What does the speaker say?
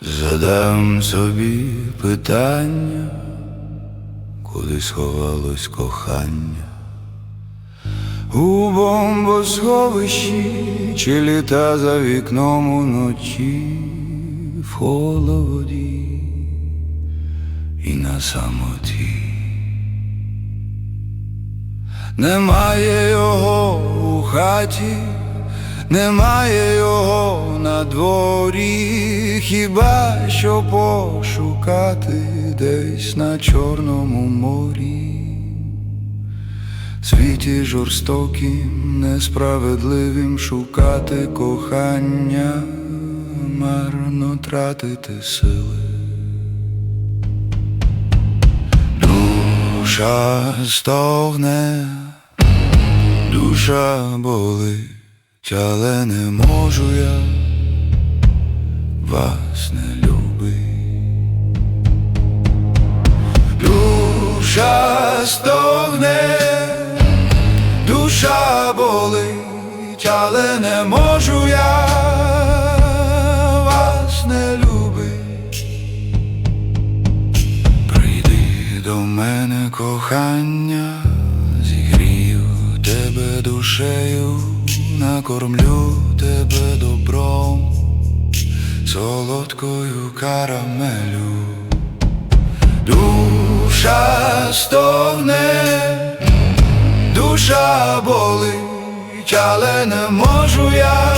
Задам собі питання, куди сховалось кохання, у бомбосховищі чи літа за вікном уночі в холоді і на самоті. Немає його у хаті, немає його на дворі, хіба що пошукати десь на Чорному морі. Світі жорстоким, несправедливим шукати кохання, марно тратити сили. Душа стогне, душа болить, але не можу я вас не любить. Душа стогне, душа болить, але не можу я вас не любить. Прийди до мене, кохання, зігрію тебе душею, накормлю тебе добром, солодкою карамелю. Душа стогне, душа болить, але не можу я